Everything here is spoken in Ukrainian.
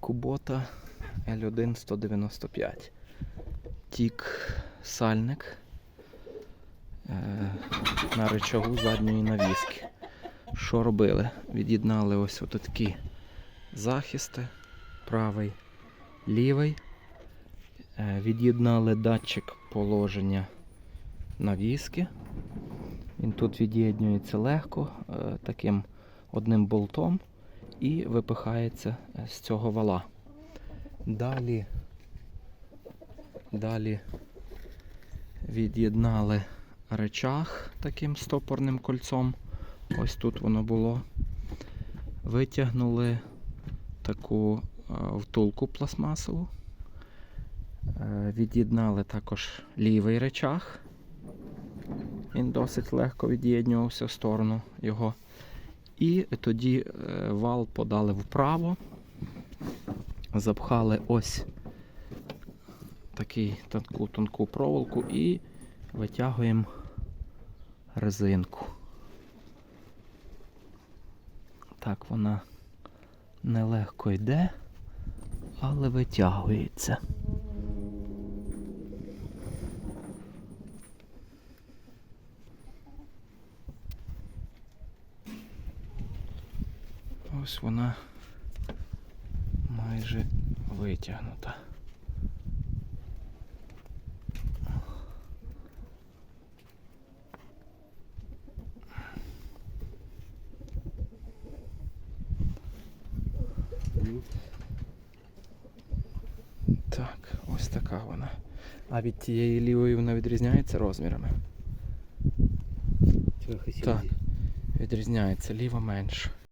Кубота L1 195. Тік сальник е, на речагу задньої навіски. Що робили? Від'єднали ось такі захисти, правий, лівий. Е, Від'єднали датчик положення навіски. Він тут від'єднюється легко, е, таким одним болтом і випихається е, з цього вала. Далі, далі від'єднали речах таким стопорним кольцом. Ось тут воно було. Витягнули таку е, втулку пластмасову. Е, Від'єднали також лівий речах. Він досить легко від'єднювався в сторону його. І тоді е, вал подали вправо, запхали ось такий таку тонку проволоку і витягуємо резинку. Так, вона нелегко йде, але витягується. Ось вона майже витягнута. Так, ось така вона. А від тієї лівої вона відрізняється розмірами. Трохи Так. Відрізняється, ліва менше.